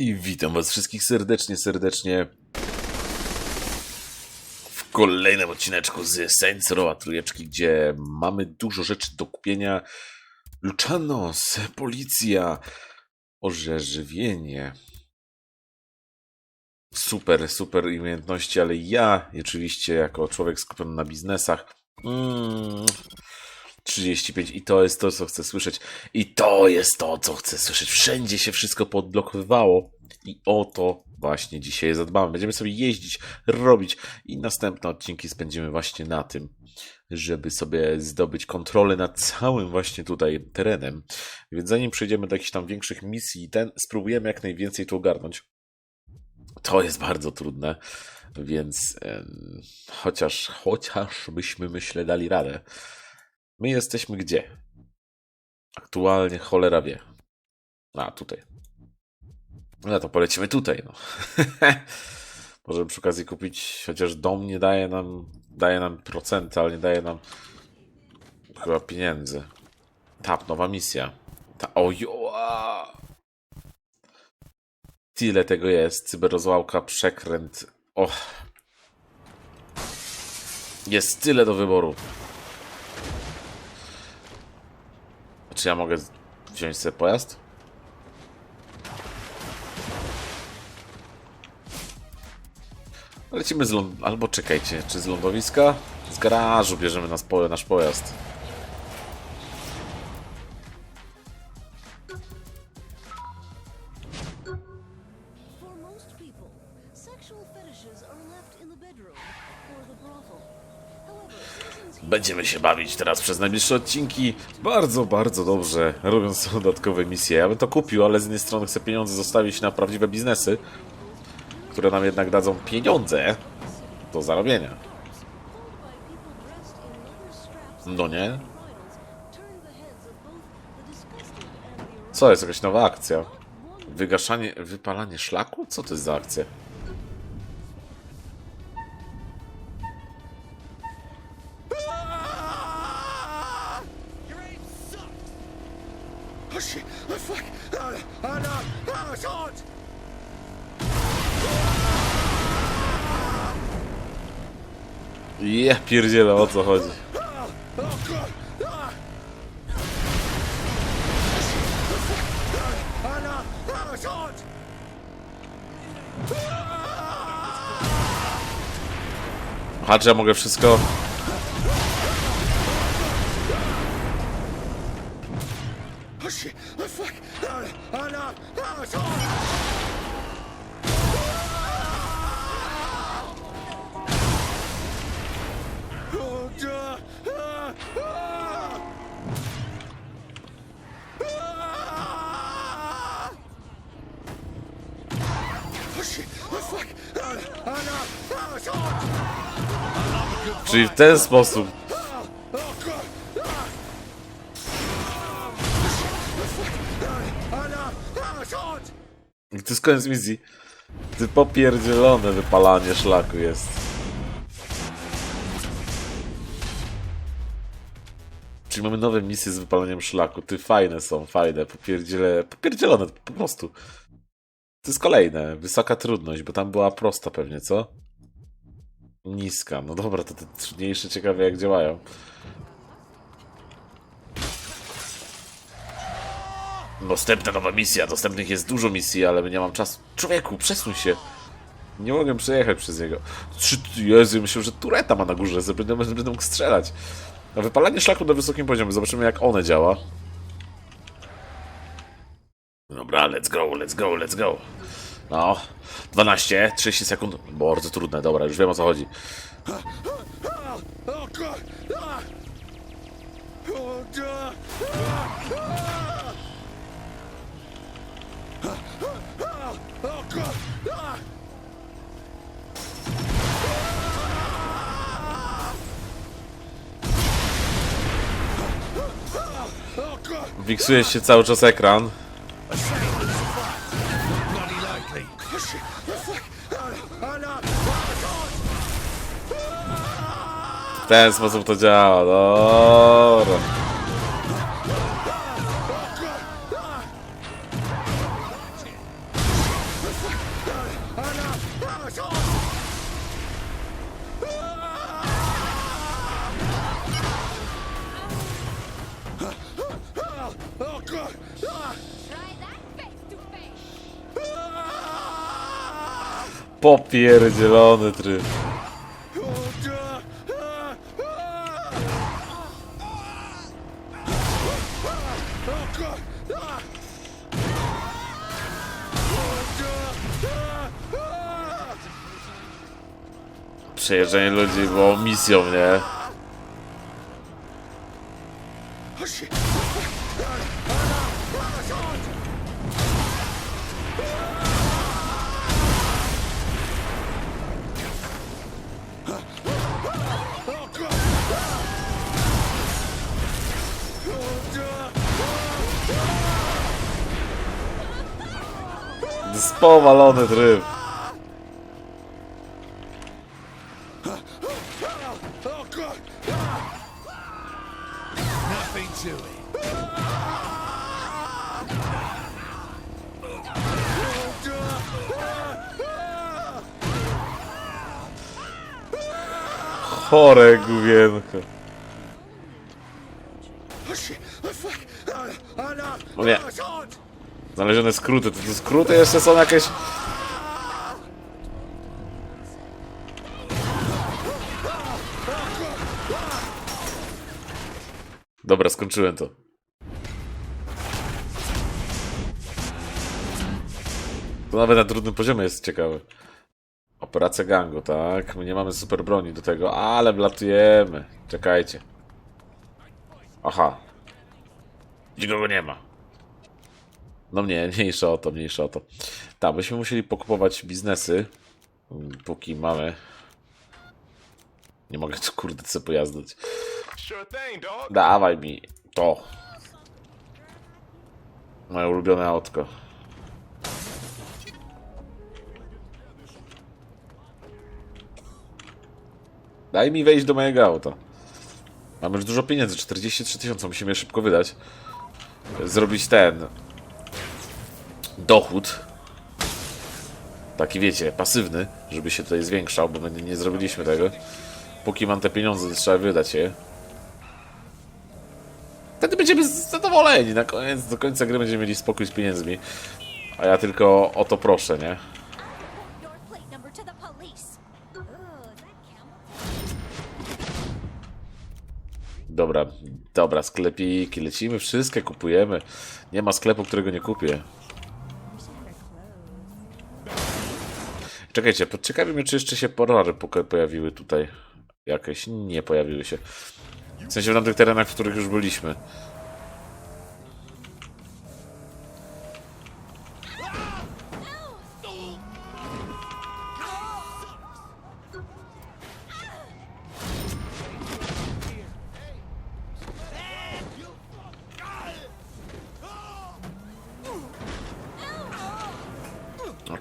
I witam was wszystkich serdecznie, serdecznie w kolejnym odcineczku z Saints Row Trójeczki, gdzie mamy dużo rzeczy do kupienia. Luchanos, policja, orzeźwienie. Super, super umiejętności, ale ja, oczywiście jako człowiek skupiony na biznesach, mm, 35 i to jest to, co chcę słyszeć. I to jest to, co chcę słyszeć. Wszędzie się wszystko podblokowywało i o to właśnie dzisiaj zadbamy. Będziemy sobie jeździć, robić i następne odcinki spędzimy właśnie na tym, żeby sobie zdobyć kontrolę nad całym właśnie tutaj terenem. Więc zanim przejdziemy do jakichś tam większych misji, ten spróbujemy jak najwięcej tu ogarnąć. To jest bardzo trudne, więc em, chociaż, chociaż byśmy myślę dali radę. My jesteśmy gdzie? Aktualnie cholera wie. A, tutaj. No to polecimy tutaj, no. Możemy przy okazji kupić, chociaż dom nie daje nam, daje nam procenty, ale nie daje nam chyba pieniędzy. Tap, nowa misja. Ta! Tyle tego jest. Cyberozłałka, przekręt. Och. Jest tyle do wyboru. Czy ja mogę wziąć sobie pojazd? Lecimy z ląd... Albo czekajcie, czy z lądowiska? Z garażu bierzemy nas nasz pojazd. Będziemy się bawić teraz przez najbliższe odcinki bardzo, bardzo dobrze, robiąc dodatkowe misje. Ja bym to kupił, ale z jednej strony chcę pieniądze zostawić na prawdziwe biznesy, które nam jednak dadzą pieniądze do zarobienia. No nie? Co jest, jakaś nowa akcja? Wygaszanie, wypalanie szlaku? Co to jest za akcja? Oh shit! Oh fuck! Oh, oh no! Oh, George! Ja pierdzielę, o co chodzi. Aha, ja mogę wszystko? Czyli w ten sposób. I to jest koniec misji. Ty popierdzielone wypalanie szlaku jest. Czyli mamy nowe misje z wypalaniem szlaku. Ty fajne są, fajne. Popierdziele, popierdzielone po prostu. To jest kolejne. Wysoka trudność, bo tam była prosta pewnie, co? Niska. No dobra, to te trudniejsze ciekawe jak działają. Następna nowa misja. Dostępnych jest dużo misji, ale nie mam czasu. Człowieku, przesuń się. Nie mogę przejechać przez niego. Trzy, Jezu, myślę, że tureta ma na górze, że będę, będę mógł strzelać. Wypalanie szlaku na wysokim poziomie. Zobaczymy, jak one działa. Let's go, let's go, let's go. No, 12, 30 sekund. Bardzo trudne, dobra, już wiem o co chodzi. Wiksuje się cały czas ekran. ten sposób to działa, dobra. Popierdzielony tryb. Przejeżdżanie ludzi było misją, nie? Oh, shit. Chore główienko. O nie. Znalezione skróty. To skróty jeszcze są jakieś... Dobra, skończyłem to. To nawet na trudnym poziomie jest ciekawe. Operacja gangu, tak? My nie mamy super broni do tego, ale wlatujemy. Czekajcie. Aha. Nikogo nie ma. No nie, mniejsza o to, mniejsza o to. Tak, byśmy musieli pokupować biznesy, póki mamy... Nie mogę tu kurde co pojazdać. Dawaj mi to. Moje ulubione autko. Daj mi wejść do mojego auta. Mamy już dużo pieniędzy, 43 tysiące, musimy je szybko wydać. Zrobić ten... Dochód. Taki wiecie, pasywny, żeby się tutaj zwiększał, bo my nie zrobiliśmy tego. Póki mam te pieniądze, to trzeba wydać je. Wtedy będziemy zadowoleni. Na koniec, do końca gry będziemy mieli spokój z pieniędzmi. A ja tylko o to proszę, nie? Dobra, dobra, sklepiki, lecimy, wszystkie kupujemy. Nie ma sklepu, którego nie kupię. Czekajcie, ciekawi mnie, czy jeszcze się porory poka- pojawiły tutaj. Jakieś nie pojawiły się. W sensie w tamtych terenach, w których już byliśmy.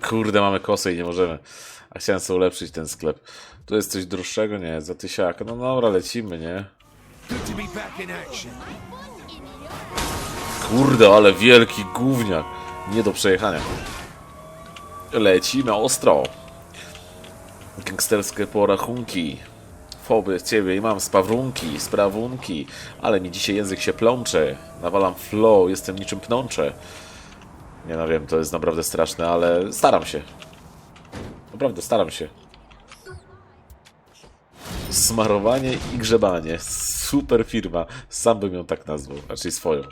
Kurde, mamy kosę i nie możemy. A chciałem sobie ulepszyć ten sklep. Tu jest coś droższego? Nie, za tysiaka. No dobra, lecimy, nie? Kurde, ale wielki gówniak. Nie do przejechania. Lecimy ostro. Gangsterskie porachunki. Wobec ciebie i mam spawrunki, sprawunki. Ale mi dzisiaj język się plącze. Nawalam flow, jestem niczym pnącze. Nie no wiem, to jest naprawdę straszne, ale staram się. Naprawdę, staram się. Smarowanie i grzebanie. Super firma. Sam bym ją tak nazwał, raczej swoją.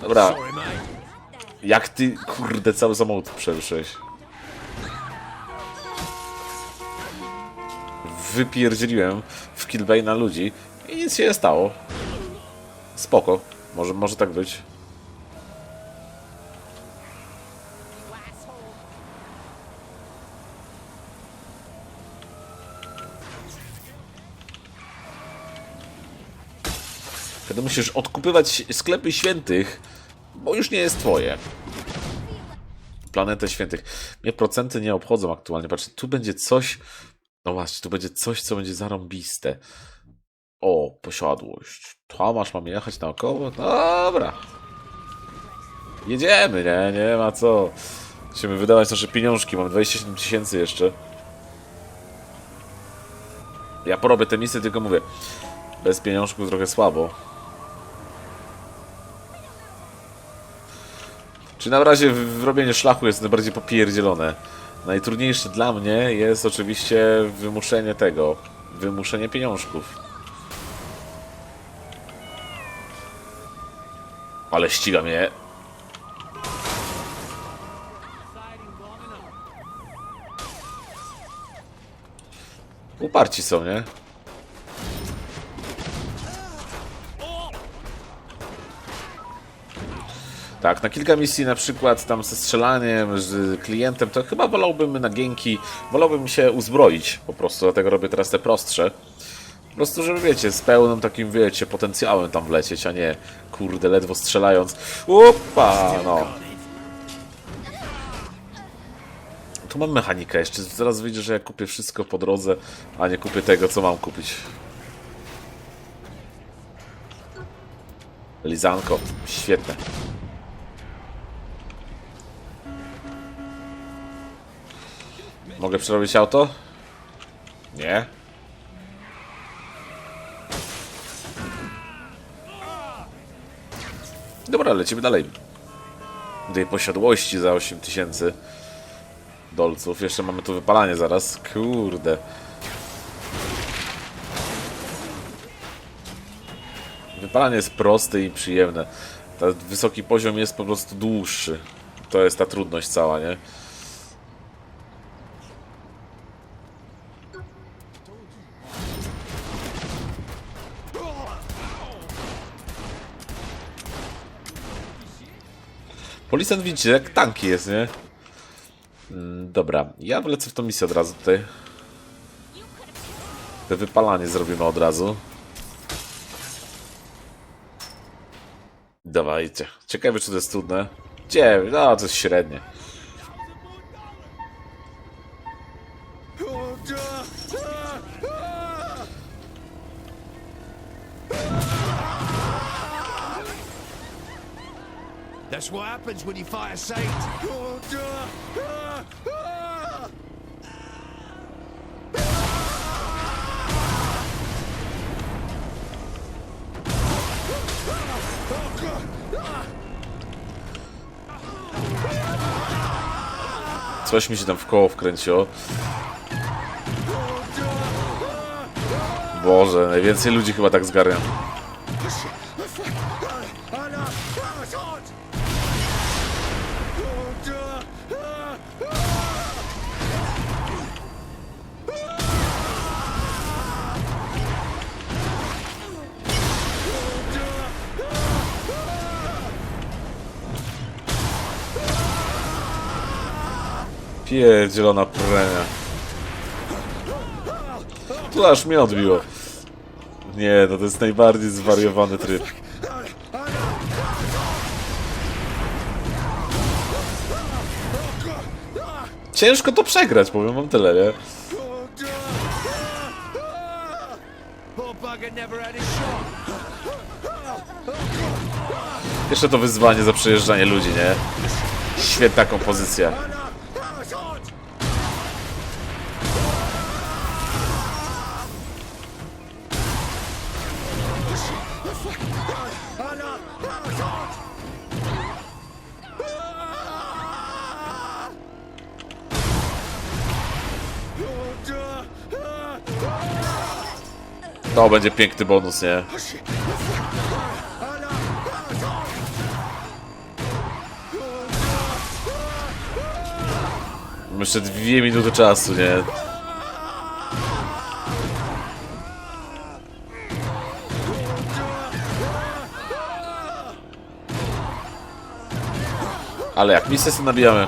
Dobra, jak ty, kurde, cały samochód przeruszyłeś? Wypierdzieliłem w Killbane na ludzi i nic się nie stało. Spoko. Może, może tak być. Musisz odkupywać sklepy świętych, bo już nie jest twoje. Planetę świętych. Mnie procenty nie obchodzą aktualnie. Patrzcie, tu będzie coś. No właśnie, tu będzie coś, co będzie zarąbiste. O, posiadłość. Tomasz, mam jechać naokoło? Dobra. Jedziemy, nie? Nie ma co. Musimy wydawać nasze pieniążki. Mam 27 tysięcy jeszcze. Ja porobię te misje, tylko mówię. Bez pieniążków trochę słabo. Czy na razie w- robienie szlachu jest najbardziej popierdzielone. Najtrudniejsze dla mnie jest oczywiście wymuszenie tego, wymuszenie pieniążków. Ale ściga mnie. Uparci są, nie? Tak, na kilka misji na przykład tam ze strzelaniem z klientem, to chyba wolałbym na gienki, wolałbym się uzbroić po prostu, dlatego robię teraz te prostsze. Po prostu, żeby wiecie, z pełnym takim, wiecie, potencjałem tam wlecieć, a nie, kurde, ledwo strzelając. Upa, no. Tu mam mechanikę jeszcze, zaraz wyjdzie, że ja kupię wszystko po drodze, a nie kupię tego, co mam kupić. Lizanko, świetne. Mogę przerobić auto? Nie. Dobra, lecimy dalej. Do tej posiadłości za 8000 dolców. Jeszcze mamy tu wypalanie zaraz. Kurde. Wypalanie jest proste i przyjemne. Ten wysoki poziom jest po prostu dłuższy. To jest ta trudność cała, nie? Policjant widzicie, jak tanki jest, nie? Mm, Dobra, ja wlecę w tą misję od razu tutaj. Te wypalanie zrobimy od razu. Dawajcie. Ciekawe, czy to jest trudne. Dziewięć, no to jest średnie. Happens when you fight saint. Coś mi się tam w koło wkręciło. Boże, najwięcej ludzi chyba tak zgarnia. Pierdzielona premia. Tu aż mnie odbiło. Nie, no to jest najbardziej zwariowany tryb. Ciężko to przegrać, powiem wam tyle, nie? Jeszcze to wyzwanie za przejeżdżanie ludzi, nie? Świetna kompozycja. To będzie piękny bonus, nie? no. Jeszcze dwie minuty czasu, nie? Ale jak misję sobie nabijamy?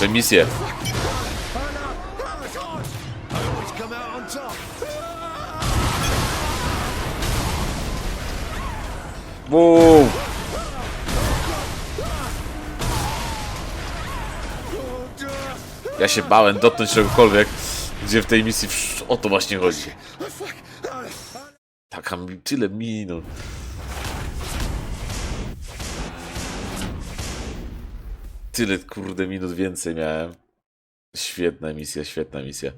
Że misję. Bum! Ja się bałem dotknąć czegokolwiek, gdzie w tej misji o to właśnie chodzi. Taka mi- tyle minut. Tyle kurde minut więcej miałem. Świetna misja, świetna misja.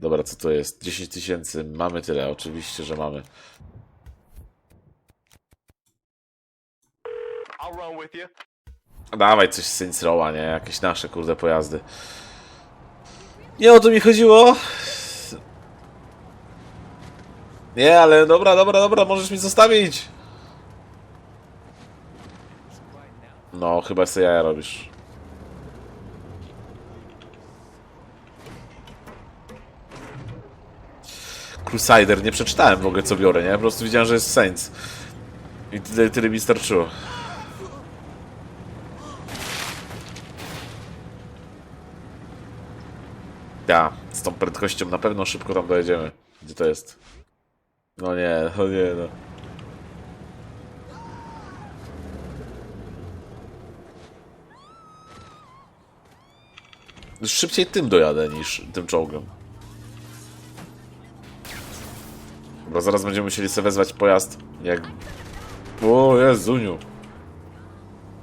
Dobra, co to jest? 10 tysięcy. Mamy tyle, oczywiście, że mamy. Dawaj coś z Saints Row'a, nie? Jakieś nasze, kurde, pojazdy. Nie o to mi chodziło. Nie, ale dobra, dobra, dobra, możesz mi zostawić. No, chyba sobie jaja robisz. Crusader, nie przeczytałem w ogóle co biorę, nie? Po prostu widziałem, że jest Saints. I tyle, tyle mi starczyło. Ja, z tą prędkością na pewno szybko tam dojedziemy. Gdzie to jest? No nie, no nie, no. Szybciej tym dojadę niż tym czołgiem. Bo zaraz będziemy musieli sobie wezwać pojazd. Jak. O Jezuniu.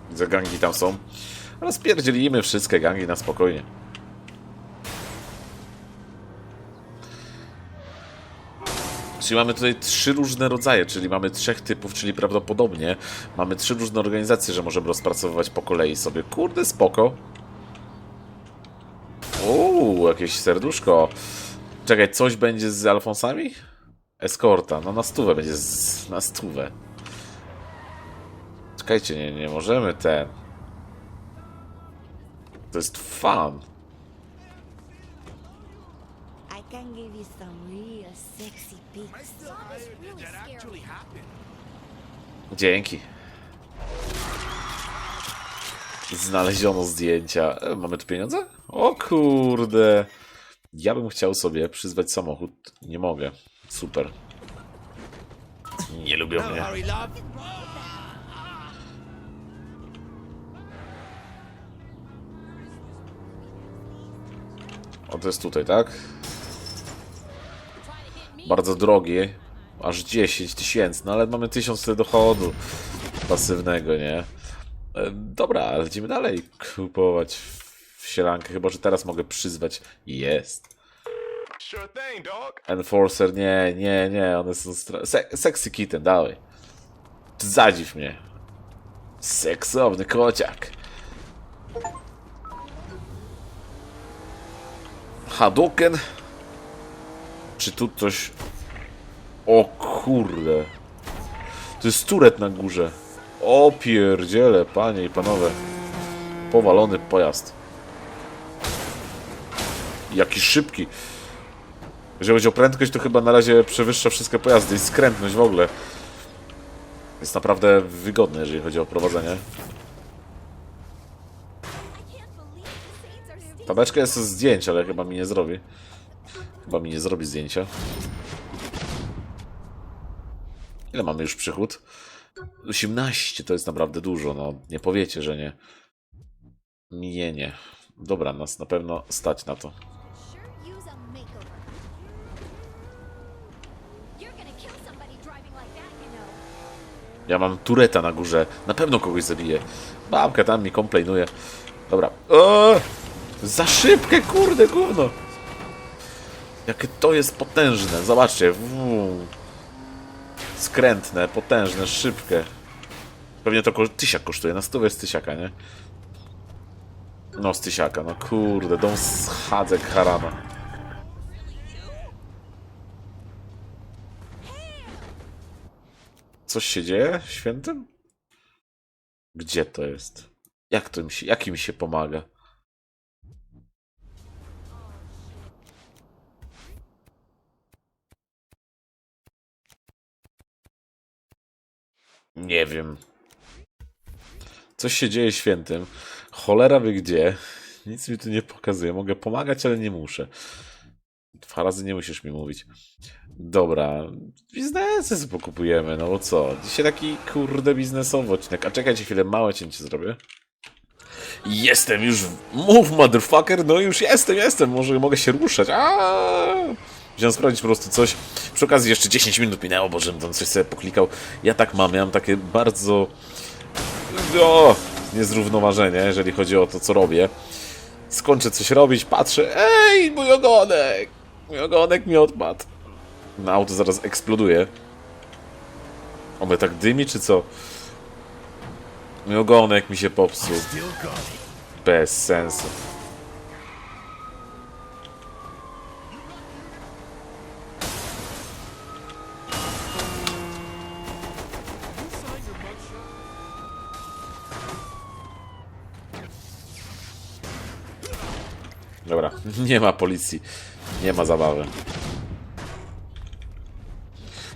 Widzę gangi tam są. Rozpierdzielimy wszystkie gangi na spokojnie. Czyli mamy tutaj trzy różne rodzaje, czyli mamy trzech typów, czyli prawdopodobnie mamy trzy różne organizacje, że możemy rozpracowywać po kolei sobie. Kurde, spoko. Uuu, jakieś serduszko. Czekaj, coś będzie z Alfonsami? Eskorta, no na stówę będzie z, na stówę. Czekajcie, nie, nie możemy ten. To jest fan. I can give you some Dzięki. Znaleziono zdjęcia. Mamy tu pieniądze? O kurde. Ja bym chciał sobie przyzwać samochód. Nie mogę. Super. Nie lubią mnie. O, to jest tutaj, tak? Bardzo drogie. Aż 10 tysięcy, no ale mamy 1000 tyle dochodu pasywnego, nie? E, Dobra, lecimy dalej kupować wsielankę, chyba że teraz mogę przyzwać. Jest. Enforcer, nie, nie, nie, one są stra... Se sexy kitten, dalej. Zadziw mnie. Seksowny kociak. Hadouken? Czy tu coś... O kurde. To jest turet na górze. O pierdziele, panie i panowie. Powalony pojazd. Jaki szybki. Jeżeli chodzi o prędkość, to chyba na razie przewyższa wszystkie pojazdy i skrętność w ogóle. Jest naprawdę wygodny, jeżeli chodzi o prowadzenie. Tabeczka jest z zdjęć, ale chyba mi nie zrobi. Chyba mi nie zrobi zdjęcia. Ile mamy już przychód? 18 to jest naprawdę dużo, no nie powiecie, że nie. Nie, nie. Dobra, nas na pewno stać na to. Ja mam tureta na górze. Na pewno kogoś zabiję. Babka tam mi komplejnuje. Dobra. O! Za szybkie, kurde, gówno. Jakie to jest potężne. Zobaczcie. Skrętne, potężne, szybkie. Pewnie to ko- tysiak kosztuje. Na stówę jest tysiaka, nie? No, z tysiaka. No kurde, dom schadzek harana. Coś się dzieje? Świętym? Gdzie to jest? Jak to mi się, jak im się pomaga? Nie wiem. Coś się dzieje świętym. Cholera wie gdzie. Nic mi tu nie pokazuje. Mogę pomagać, ale nie muszę. Dwa razy nie musisz mi mówić. Dobra, biznesy sobie pokupujemy, no bo co? Dzisiaj taki kurde biznesowy odcinek. A czekajcie chwilę, małe cięcie zrobię. Jestem już. Move, motherfucker! No już jestem, jestem. Może mogę się ruszać. Aaaa! Wziąłem sprawdzić po prostu coś. Przy okazji jeszcze 10 minut minęło, bo żebym tam coś sobie poklikał. Ja tak mam, ja mam takie bardzo. O, niezrównoważenie, jeżeli chodzi o to, co robię. Skończę coś robić, patrzę. Ej, mój ogonek! Mój ogonek mi odpadł. Na auto zaraz eksploduje. Oby tak dymi, czy co? Mój ogonek mi się popsuł. Bez sensu. Dobra, nie ma policji. Nie ma zabawy.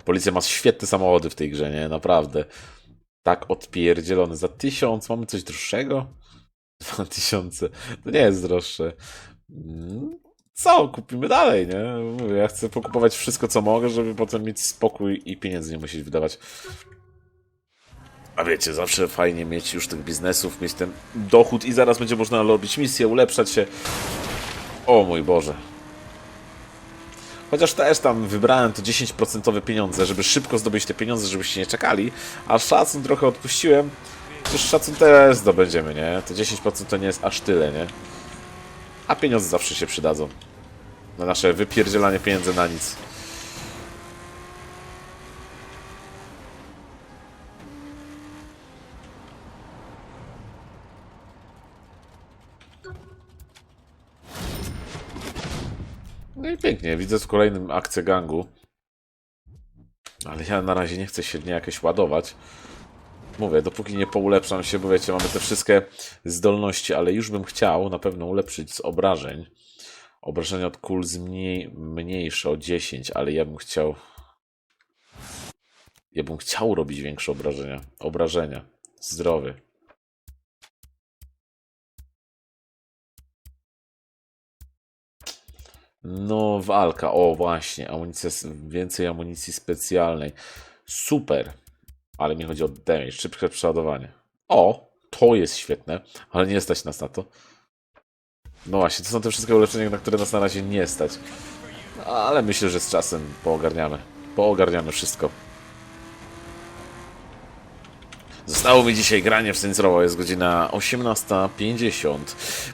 Policja ma świetne samochody w tej grze, nie? Naprawdę. Tak odpierdzielony. Za tysiąc mamy coś droższego? 2000. To nie jest droższe. Mm, Co? Kupimy dalej, nie? Ja chcę pokupować wszystko, co mogę, żeby potem mieć spokój i pieniędzy nie musieć wydawać. A wiecie, zawsze fajnie mieć już tych biznesów, mieć ten dochód i zaraz będzie można robić misję, ulepszać się. O mój Boże. Chociaż też tam wybrałem to 10% pieniądze, żeby szybko zdobyć te pieniądze, żebyście nie czekali, a szacun trochę odpuściłem. Przecież szacun też zdobędziemy, nie? To 10% to nie jest aż tyle, nie? A pieniądze zawsze się przydadzą. Na nasze wypierdzielanie pieniędzy na nic. Pięknie, widzę w kolejnym akcję gangu. Ale ja na razie nie chcę się nie jakieś ładować. Mówię, dopóki nie poulepszam się, bo wiecie, mamy te wszystkie zdolności, ale już bym chciał na pewno ulepszyć z obrażeń. Obrażenia od kul mniejsze o 10, ale ja bym chciał... Ja bym chciał robić większe obrażenia. Obrażenia. Zdrowie. No, walka. O, właśnie. Amunicja, więcej amunicji specjalnej. Super. Ale mi chodzi o damage, szybkie przeładowanie. O, to jest świetne, ale nie stać nas na to. No właśnie, to są te wszystkie ulepszenia, na które nas na razie nie stać. Ale myślę, że z czasem poogarniamy. Poogarniamy wszystko. Zostało mi dzisiaj granie w Saints Row, jest godzina 18.50.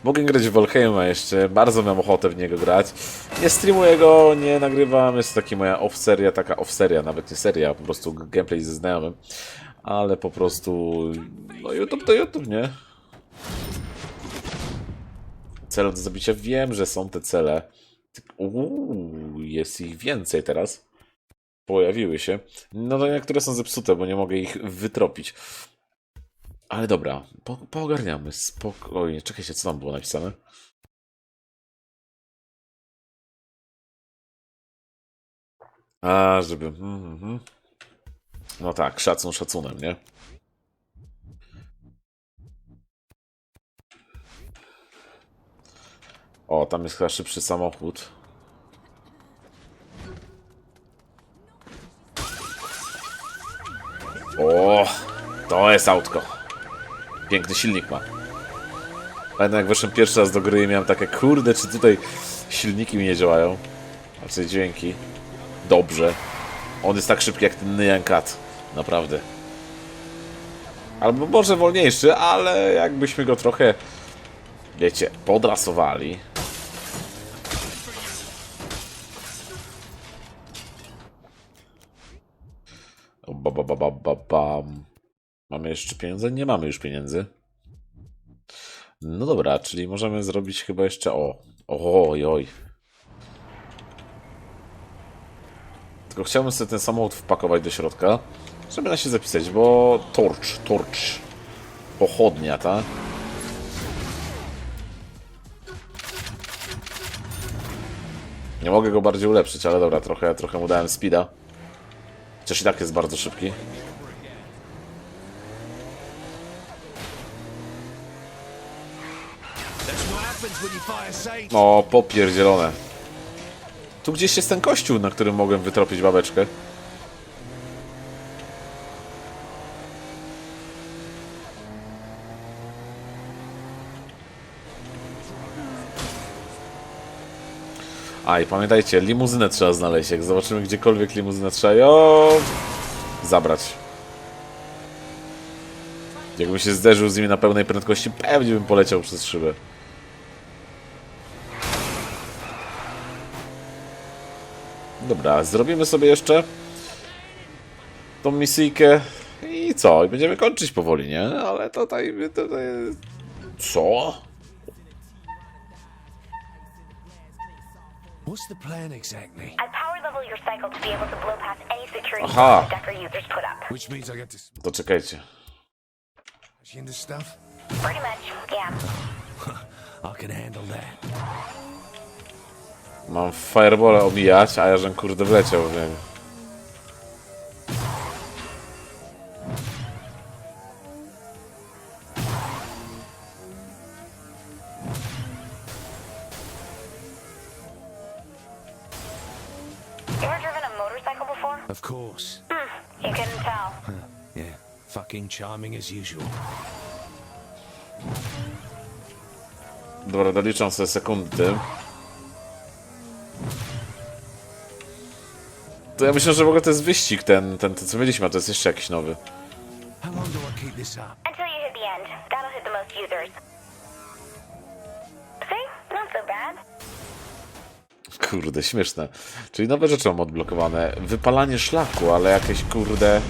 Mogę grać w Valheima jeszcze, bardzo mam ochotę w niego grać. Nie streamuję go, nie nagrywam, jest to taka moja off-seria, taka off-seria, nawet nie seria, po prostu gameplay ze znajomym. Ale po prostu, no YouTube to YouTube, nie? Cele do zabicia, wiem, że są te cele. Uuu, jest ich więcej teraz pojawiły się. No to niektóre są zepsute, bo nie mogę ich wytropić. Ale dobra, po, poogarniamy spokojnie. Czekajcie, co tam było napisane? A, żeby... mhm, mhm. No tak, szacun szacunem, nie? O, tam jest chyba szybszy samochód. O, to jest autko. Piękny silnik ma. Pamiętam jak weszłem pierwszy raz do gry i miałem takie, kurde, czy tutaj silniki mi nie działają? Znaczy dźwięki. Dobrze. On jest tak szybki jak ten Nyan Cat. Naprawdę. Albo może wolniejszy, ale jakbyśmy go trochę, wiecie, podrasowali. Ba, ba, ba, ba, ba. Mamy jeszcze pieniądze? Nie mamy już pieniędzy. No dobra, czyli możemy zrobić chyba jeszcze o. Oj, oj. Tylko chciałbym sobie ten samochód wpakować do środka, żeby na się zapisać, bo torcz, torcz. Pochodnia, ta. Nie mogę go bardziej ulepszyć, ale dobra, trochę, trochę mu dałem speeda. Chociaż i tak jest bardzo szybki. O, popierdzielone. Tu gdzieś jest ten kościół, na którym mogłem wytropić babeczkę. A i pamiętajcie, limuzynę trzeba znaleźć. Jak zobaczymy gdziekolwiek limuzynę trzeba ją zabrać. Jakbym się zderzył z nimi na pełnej prędkości, pewnie bym poleciał przez szybę. Dobra, zrobimy sobie jeszcze tą misyjkę i co? I będziemy kończyć powoli, nie? Ale tutaj... tutaj... Co? What's the plan exactly? I power level your cycle to be able to blow past any security Aha. that Decker users put up. Which means I get to To czekajcie. smash into stuff? Pretty much, yeah. I can handle that. Mam fireballa omijać, a ja żem kurde wleciał w niego. Charming as usual. Dobra, doliczam sobie sekundy. To ja myślę, że w ogóle to jest wyścig ten, ten, ten co mieliśmy, a to jest jeszcze jakiś nowy. How long do I keep this up? Until you hit the end. That'll hit the most users. See? Not so bad. Kurde, śmieszne. Czyli nowe rzeczy mam odblokowane. Wypalanie szlaku, ale jakieś kurde...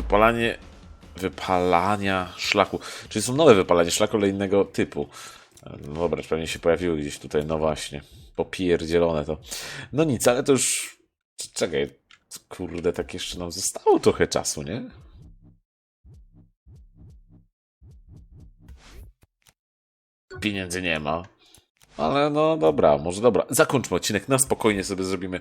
Wypalanie... Wypalania szlaku. Czyli są nowe wypalanie szlaku, ale innego typu. No dobra, pewnie się pojawiły gdzieś tutaj, no właśnie. Popierdzielone to. No nic, ale to już... Czekaj, kurde, tak jeszcze nam zostało trochę czasu, nie? Pieniędzy nie ma. Ale no dobra, może dobra. Zakończmy odcinek, na spokojnie sobie zrobimy.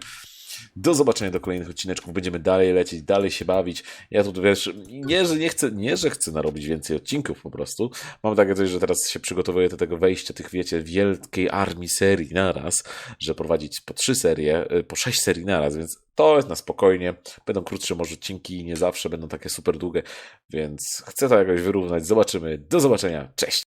Do zobaczenia do kolejnych odcineczków. Będziemy dalej lecieć, dalej się bawić. Ja tu wiesz, nie, że nie chcę, nie, że chcę narobić więcej odcinków po prostu. Mam takie coś, że teraz się przygotowuję do tego wejścia tych, wiecie, wielkiej armii serii naraz, że prowadzić po trzy serie, y, po sześć serii naraz, więc to jest na spokojnie. Będą krótsze może odcinki, nie zawsze będą takie super długie, więc chcę to jakoś wyrównać. Zobaczymy. Do zobaczenia. Cześć!